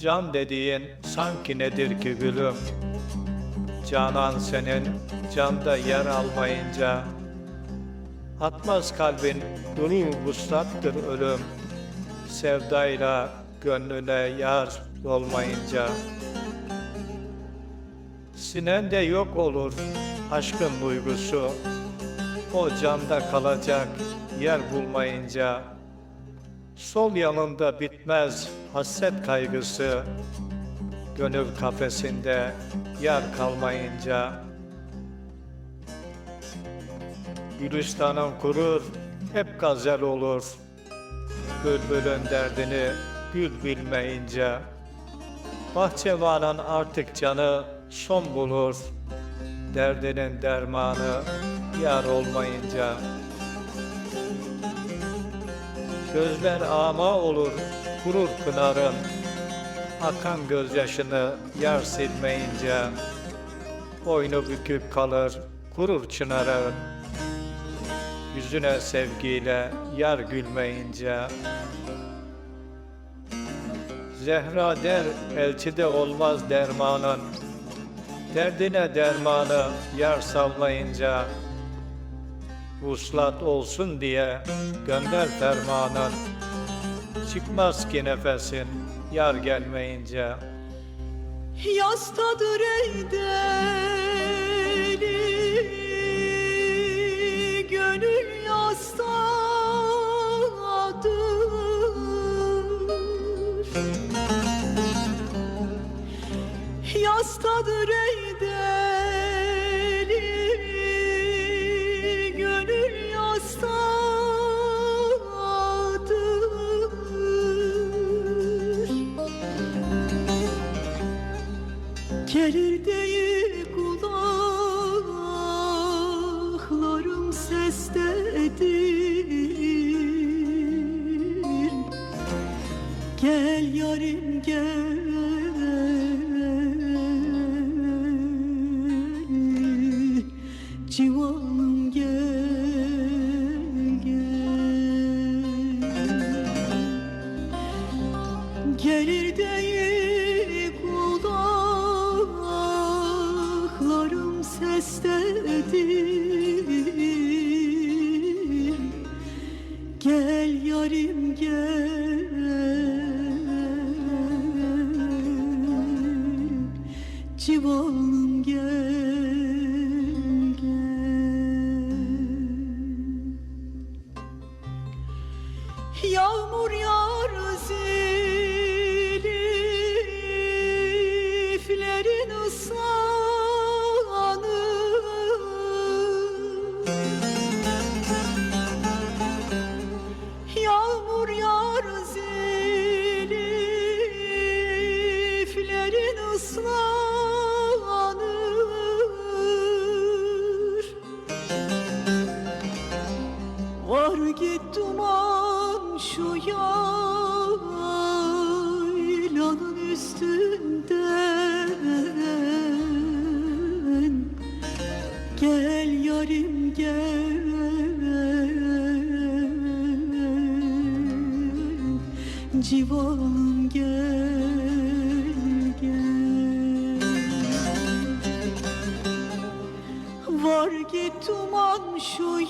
Can dediğin sanki nedir ki gülüm? Canan senin canda yer almayınca Atmaz kalbin durur vuslattır ölüm. Sevdayla gönlüne yar olmayınca. Sinende yok olur aşkın duygusu. O canda kalacak yer bulmayınca Sol yanında bitmez hasret kaygısı. Gönül kafesinde yer kalmayınca. Gülistanın kurur, hep gazel olur. Bülbülün derdini gül bilmeyince. Bahçıvanın artık canı son bulur. Derdinin dermanı yar olmayınca Gözler ama olur, kurur pınarın. Akan gözyaşını yar silmeyince Boynu bükük kalır, kurur çınarın. Yüzüne sevgiyle yar gülmeyince. Zehra der elçide olmaz dermanın. Derdine dermanı yar sallayınca Vuslat olsun diye gönder fermanın. Çıkmaz ki nefesin yar gelmeyince. Yastadır ey deli Gönül yastadır Yastadır ey deli Gelir değil kulaklarım sestedir Gel yarim gel. Civanım gel gel. Gelir değil Gel yarim gel. Civanım gel Civanım gel gel. Var git duman şu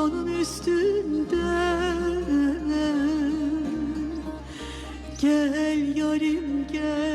yaylanın üstünden Gel yarim gel